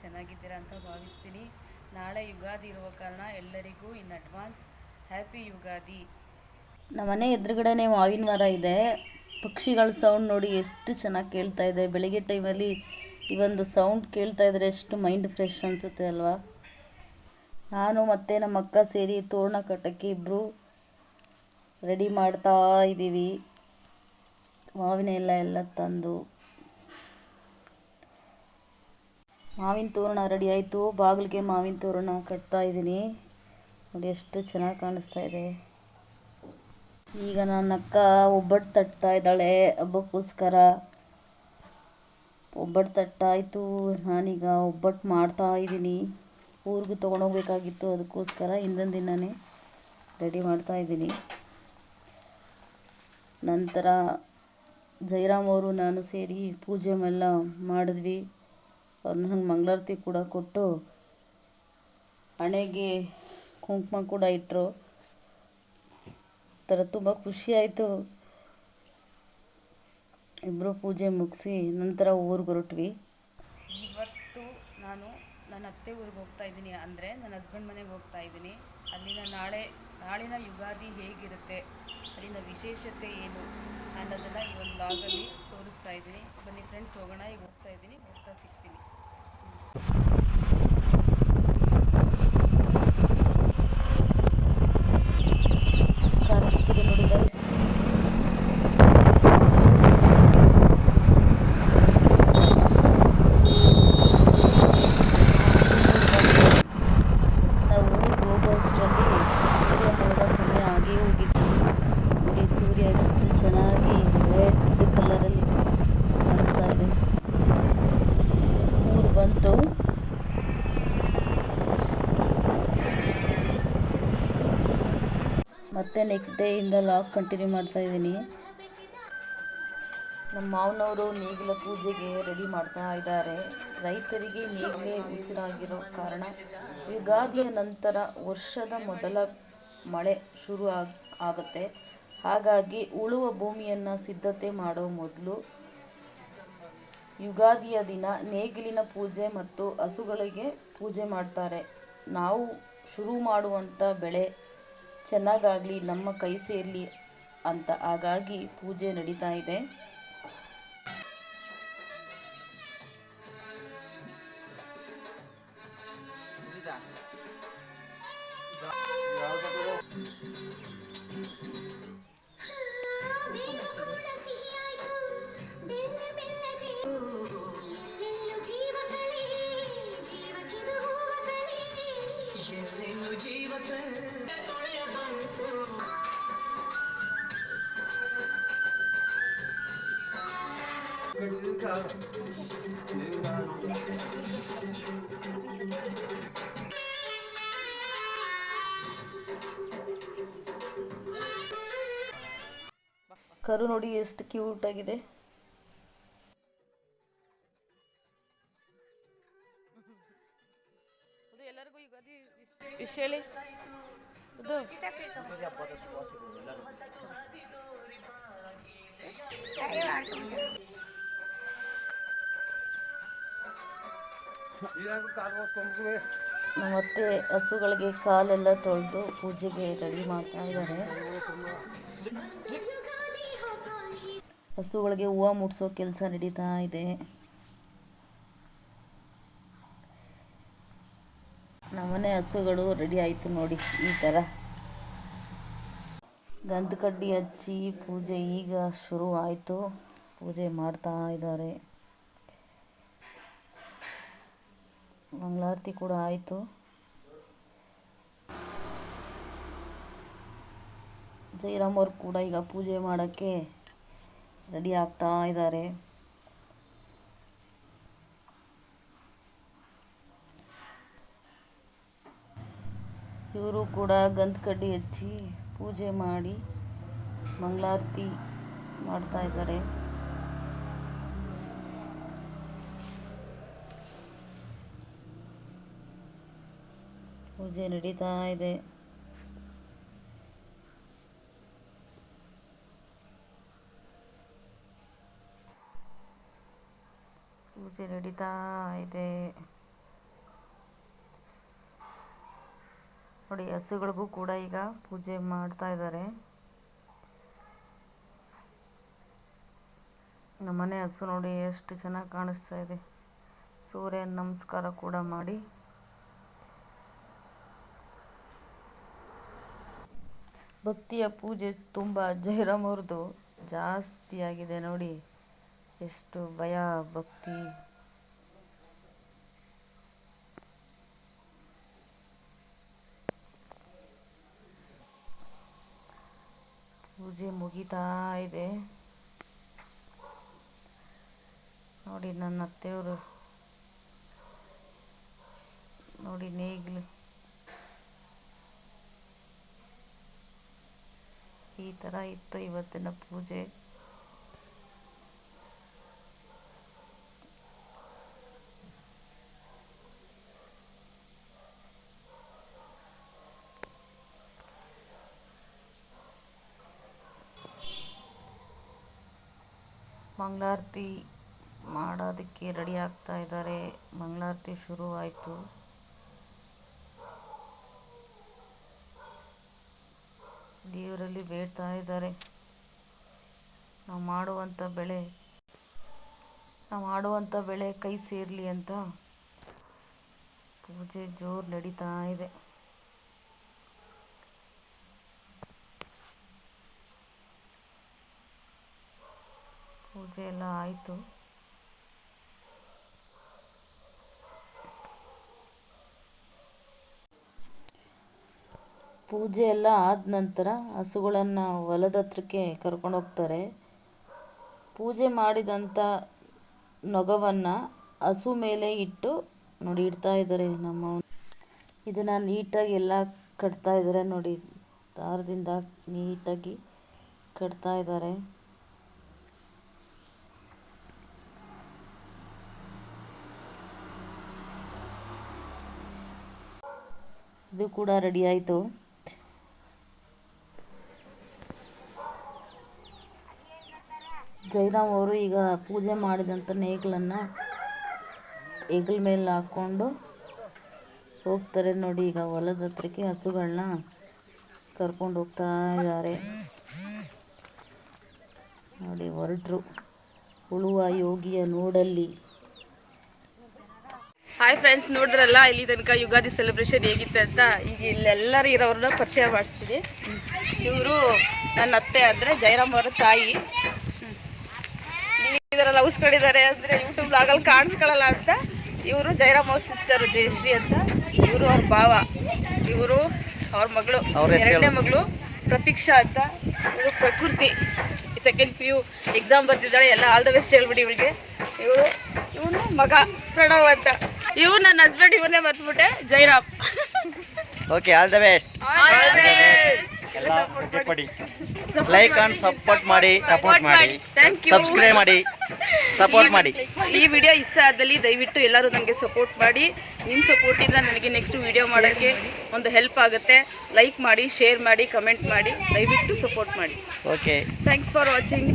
ಚೆನ್ನಾಗಿದ್ದೀರಾ ಅಂತ ಭಾವಿಸ್ತೀನಿ. ನಾಳೆ ಯುಗಾದಿ ಇರುವ ಕಾರಣ ಎಲ್ಲರಿಗೂ ಇನ್ ಅಡ್ವಾನ್ಸ್ ಹ್ಯಾಪಿ ಯುಗಾದಿ. ನಮ್ಮನೆ ಎದುರುಗಡೆನೆ ಮಾವಿನ ಮರ ಇದೆ. ಪಕ್ಷಿಗಳ ಸೌಂಡ್ ನೋಡಿ ಎಷ್ಟು ಚೆನ್ನಾಗಿ ಕೇಳ್ತಾ ಇದೆ. ಬೆಳಿಗ್ಗೆ ಟೈಮಲ್ಲಿ ಈ ಒಂದು ಸೌಂಡ್ ಕೇಳ್ತಾ ಇದ್ರೆ ಎಷ್ಟು ಮೈಂಡ್ ಫ್ರೆಶ್ ಅನಿಸುತ್ತೆ ಅಲ್ವಾ? ನಾನು ಮತ್ತು ನಮ್ಮ ಅಕ್ಕ ಸೇರಿ ತೋರಣ ಕಟ್ಟಕ್ಕೆ ಇಬ್ಬರು ರೆಡಿ ಮಾಡ್ತಾ ಇದ್ದೀವಿ. ಮಾವಿನ ಎಲ್ಲ ಎಲ್ಲ ತಂದು. ಮಾವಿನ ತೋರಣ ರೆಡಿ ಆಯಿತು. ಬಾಗಿಲಿಗೆ ಮಾವಿನ ತೋರಣ ಕಟ್ತಾ ಇದ್ದೀನಿ. ನೋಡಿ, ಎಷ್ಟು ಚೆನ್ನಾಗಿ ಕಾಣಿಸ್ತಾ ಇದೆ. ಈಗ ನನ್ನ ಅಕ್ಕ ಒಬ್ಬಟ್ಟು ತಟ್ತಾ ಇದ್ದಾಳೆ. ಹಬ್ಬಕ್ಕೋಸ್ಕರ ಒಬ್ಬಟ್ಟು ತಟ್ಟಾಯಿತು. ನಾನೀಗ ಒಬ್ಬಟ್ಟು ಮಾಡ್ತಾ ಇದ್ದೀನಿ. ಊರಿಗೂ ತೊಗೊಂಡೋಗ್ಬೇಕಾಗಿತ್ತು. ಅದಕ್ಕೋಸ್ಕರ ಹಿಂದಿನ ದಿನವೇ ರೆಡಿ ಮಾಡ್ತಾ ಇದ್ದೀನಿ. ನಂತರ ಜೈರಾಮ್ ಅವರು, ನಾನು ಸೇರಿ ಪೂಜೆ ಎಲ್ಲ ಮಾಡಿದ್ವಿ. ಅವ್ರು ಹಂಗೆ ಮಂಗಳಾರತಿ ಕೂಡ ಕೊಟ್ಟು ಹಣೆಗೆ ಕುಂಕುಮ ಕೂಡ ಇಟ್ಟರು ಥರ ತುಂಬ ಖುಷಿ ಆಯಿತು. ಇಬ್ಬರು ಪೂಜೆ ಮುಗಿಸಿ ನಂತರ ಊರಿಗೆ ಹೊರಟ್ವಿ. ಇವತ್ತು ನಾನು ನನ್ನ ಅತ್ತೆ ಊರಿಗೆ ಹೋಗ್ತಾ ಇದ್ದೀನಿ. ಅಂದರೆ ನನ್ನ ಹಸ್ಬೆಂಡ್ ಮನೆಗೆ ಹೋಗ್ತಾ ಇದ್ದೀನಿ. ಅಲ್ಲಿನ ನಾಳೆ, ನಾಳಿನ ಯುಗಾದಿ ಹೇಗಿರುತ್ತೆ, ಅಲ್ಲಿನ ವಿಶೇಷತೆ ಏನು ಅನ್ನೋದನ್ನು ಈ ಒಂದು ಲಾಗಲ್ಲಿ ತೋರಿಸ್ತಾ ಇದ್ದೀನಿ. ಬನ್ನಿ ಫ್ರೆಂಡ್ಸ್ ಹೋಗೋಣ. ಈಗ ಹೋಗ್ತಾ ಇದ್ದೀನಿ. ಹೋಗ್ತಾ ಸಿಗ್ತೀನಿ ಕಾಣಿಸ್ತಿದೆ ನೋಡಿ ಗೈಸ್ ನಾವು ಊರಿಗೆ ಹೋಗೋ ಅಷ್ಟರಲ್ಲಿ ಸೂರ್ಯ ಮುಳುಗೋ ಸಮಯ ಆಗೇ ಹೋಗಿತ್ತು ನೋಡಿ ಸೂರ್ಯ ಎಷ್ಟು ಚೆನ್ನಾಗಿ ರೆಡ್ ಕಲರಲ್ಲಿ ಕಾಣಿಸ್ತಾ ಇದೆ ಊರು ಬಂತು ಮತ್ತೆ ನೆಕ್ಸ್ಟ್ ಡೇಯಿಂದ ಲಾಗ್ ಕಂಟಿನ್ಯೂ ಮಾಡ್ತಾ ಇದ್ದೀನಿ. ನಮ್ಮ ಮಾವನವರು ನೇಗಿಲ ಪೂಜೆಗೆ ರೆಡಿ ಮಾಡ್ತಾ ಇದ್ದಾರೆ. ರೈತರಿಗೆ ನೇಗಿಲೆ ಉಸಿರಾಗಿರೋ ಕಾರಣ ಯುಗಾದಿಯ ನಂತರ ವರ್ಷದ ಮೊದಲ ಮಳೆ ಶುರು ಆಗ್, ಆಗುತ್ತೆ. ಹಾಗಾಗಿ ಉಳುವ ಭೂಮಿಯನ್ನು ಸಿದ್ಧತೆ ಮಾಡೋ ಮೊದಲು ಯುಗಾದಿಯ ದಿನ ನೇಗಿಲಿನ ಪೂಜೆ ಮತ್ತು ಹಸುಗಳಿಗೆ ಪೂಜೆ ಮಾಡ್ತಾರೆ. ನಾವು ಶುರು ಮಾಡುವಂಥ ಬೆಳೆ ಚೆನ್ನಾಗಾಗಲಿ ನಮ್ಮ ಕೈ ಸೇರಲಿ ಅಂತ ಹಾಗಾಗಿ ಪೂಜೆ ನಡೀತಾ ಇದೆ. ಕರು ನೋಡಿ ಎಷ್ಟು ಕ್ಯೂಟ್ ಆಗಿದೆ. ಅದು ಎಲ್ಲರಿಗೂ ಯುಗಾದಿ ವಿಶ್ ಹೇಳಿ. ಅದು ನಮ್ಮತ್ತೆ ಹಸುಗಳಿಗೆ ಕಾಲೆಲ್ಲ ತೊಳೆದು ಪೂಜೆಗೆ ರೆಡಿ ಮಾಡ್ತಾ ಇದ್ದಾರೆ. ಹಸುಗಳಿಗೆ ಹೂವು ಮುಡ್ಸೋ ಕೆಲಸ ನಡೀತಾ ಇದೆ. ನಮ್ಮನೆ ಹಸುಗಳು ರೆಡಿ ಆಯಿತು ನೋಡಿ ಈ ಥರ ಗಂಧ ಕಡ್ಡಿ ಹಚ್ಚಿ ಪೂಜೆ ಈಗ ಶುರು ಆಯಿತು. ಪೂಜೆ ಮಾಡ್ತಾ ಇದ್ದಾರೆ. ಮಂಗಳಾರತಿ ಕೂಡ ಆಯಿತು. ಜೈರಾಮ್ ಅವ್ರು ಕೂಡ ಈಗ ಪೂಜೆ ಮಾಡೋಕ್ಕೆ ರೆಡಿ ಆಗ್ತಾ ಇದ್ದಾರೆ. ಇವರು ಕೂಡ ಗಂಧ ಕಡ್ಡಿ ಹಚ್ಚಿ ಪೂಜೆ ಮಾಡಿ ಮಂಗಳಾರತಿ ಮಾಡ್ತಾ ಇದ್ದಾರೆ. ಪೂಜೆ ನಡೀತಾ ಇದೆ. ಪೂಜೆ ನಡೀತಾ ಇದೆ. ನೋಡಿ, ಹಸುಗಳಿಗೂ ಕೂಡ ಈಗ ಪೂಜೆ ಮಾಡ್ತಾ ಇದ್ದಾರೆ. ನಮ್ಮನೆ ಹಸು ನೋಡಿ ಎಷ್ಟು ಚೆನ್ನಾಗಿ ಕಾಣಿಸ್ತಾ ಇದೆ. ಸೂರ್ಯ ನಮಸ್ಕಾರ ಕೂಡ ಮಾಡಿ. ಭಕ್ತಿಯ ಪೂಜೆ ತುಂಬ ಜೈರಾಮ್ ಅವ್ರದ್ದು ಜಾಸ್ತಿ ಆಗಿದೆ ನೋಡಿ. ಎಷ್ಟು ಭಯ, ಭಕ್ತಿ. ಪೂಜೆ ಮುಗಿತಾ ಇದೆ. ನೋಡಿ ನನ್ನ ಅತ್ತೆಯವರು. ನೋಡಿ ನೇಗಿಲು. ಈ ಥರ ಇತ್ತು ಇವತ್ತಿನ ಪೂಜೆ. ಮಂಗಳಾರತಿ ಮಾಡೋದಕ್ಕೆ ರೆಡಿ ಆಗ್ತಾ ಇದ್ದಾರೆ. ಮಂಗಳಾರತಿ ಶುರುವಾಯಿತು. ದೇವರಲ್ಲಿ ಬೇಡ್ತಾ ಇದ್ದಾರೆ. ನಾವು ಮಾಡುವಂಥ ಬೆಳೆ, ನಾವು ಮಾಡುವಂಥ ಬೆಳೆ ಕೈ ಸೇರಲಿ ಅಂತ ಪೂಜೆ ಜೋರು ನಡೀತಾ ಇದೆ. ಪೂಜೆ ಎಲ್ಲ ಆಯಿತು. ಪೂಜೆ ಎಲ್ಲ ಆದ ನಂತರ ಹಸುಗಳನ್ನು ಹೊಲದ ಹತ್ರಕ್ಕೆ ಕರ್ಕೊಂಡು ಹೋಗ್ತಾರೆ. ಪೂಜೆ ಮಾಡಿದಂಥ ನೊಗವನ್ನು ಹಸು ಮೇಲೆ ಇಟ್ಟು ನೋಡಿ ಇಡ್ತಾ ಇದ್ದಾರೆ ನಮ್ಮ ಇದನ್ನು ನೀಟಾಗಿ ಎಲ್ಲ ಕಟ್ತಾ ಇದ್ದಾರೆ ನೋಡಿ. ದಾರದಿಂದ ನೀಟಾಗಿ ಕಟ್ತಾ ಇದ್ದಾರೆ. ಇದು ಕೂಡ ರೆಡಿ ಆಯಿತು. ಜೈರಾಮ್ ಅವರು ಈಗ ಪೂಜೆ ಮಾಡಿದಂಥ ನೇಗಿಲನ್ನು ಹೆಗಲ ಮೇಲೆ ಹಾಕ್ಕೊಂಡು ಹೋಗ್ತಾರೆ ನೋಡಿ, ಈಗ ಹೊಲದ ಹತ್ರಕ್ಕೆ ಹಸುಗಳನ್ನ ಕರ್ಕೊಂಡು ಹೋಗ್ತಾ ಇದ್ದಾರೆ. ನೋಡಿ, ಹೊರಟರು. ಉಳುವ ಯೋಗಿಯ ನೋಡಲ್ಲಿ. ಹಾಯ್ ಫ್ರೆಂಡ್ಸ್ ನೋಡಿದ್ರಲ್ಲ, ಇಲ್ಲಿ ತನಕ ಯುಗಾದಿ ಸೆಲೆಬ್ರೇಷನ್ ಹೇಗಿತ್ತು ಅಂತ? ಈಗ ಇಲ್ಲೆಲ್ಲರೂ ಇರೋರನ್ನ ಪರಿಚಯ ಮಾಡಿಸ್ತೀನಿ. ಇವರು ನನ್ನ ಅತ್ತೆ ಅಂದರೆ ಜಯರಾಮ್ ಅವರ ತಾಯಿ. ಇದರೆಲ್ಲ ಉಸ್ಕೊಂಡಿದ್ದಾರೆ ಅಂದರೆ ಯೂಟ್ಯೂಬ್ ಆಗಲ್ಲಿ ಕಾಣಿಸ್ಕೊಳ್ಳಲ್ಲ ಅಂತ. ಇವರು ಜಯರಾಮ್ ಅವ್ರ ಸಿಸ್ಟರು ಜಯಶ್ರೀ ಅಂತ. ಇವರು ಅವ್ರ ಭಾವ. ಇವರು ಅವ್ರ ಮಗಳು. ಎರಡನೇ ಮಗಳು ಪ್ರತೀಕ್ಷಾ ಅಂತ. ಇವರು Prakruthi. Second P U exam ಬರ್ತಿದ್ದಾಳೆ. ಎಲ್ಲ ಆಲ್ ದ ಬೆಸ್ಟ್ ಹೇಳ್ಬಿಡಿ ಇವಳಿಗೆ. ಇವಳು ಇವನು ಮಗ ಪ್ರಣವ್ ಅಂತ. ಇವ್ ನನ್ನ ಹಸ್ಬೆಂಡ್ ಇವನ್ನೇ ಮರ್ತ್ಬಿಟ್ಟೆ Jairam. Okay all the best like and support ಮಾಡಿ. ಸಪೋರ್ಟ್ ಮಾಡಿ ಸಬ್ಸ್ಕ್ರೈಬ್ ಮಾಡಿ. ಸಪೋರ್ಟ್ ಮಾಡಿ. ಈ ವಿಡಿಯೋ ಇಷ್ಟ ಆದಲ್ಲಿ ದಯವಿಟ್ಟು ಎಲ್ಲರೂ ನನಗೆ ಸಪೋರ್ಟ್ ಮಾಡಿ. ನಿಮ್ಮ ಸಪೋರ್ಟಿಂದ ನನಗೆ ನೆಕ್ಸ್ಟ್ ವಿಡಿಯೋ ಮಾಡೋಕ್ಕೆ ಒಂದು ಹೆಲ್ಪ್ ಆಗುತ್ತೆ. ಲೈಕ್ ಮಾಡಿ ಶೇರ್ ಮಾಡಿ ಕಮೆಂಟ್ ಮಾಡಿ. ದಯವಿಟ್ಟು ಸಪೋರ್ಟ್ ಮಾಡಿ. Okay thanks for watching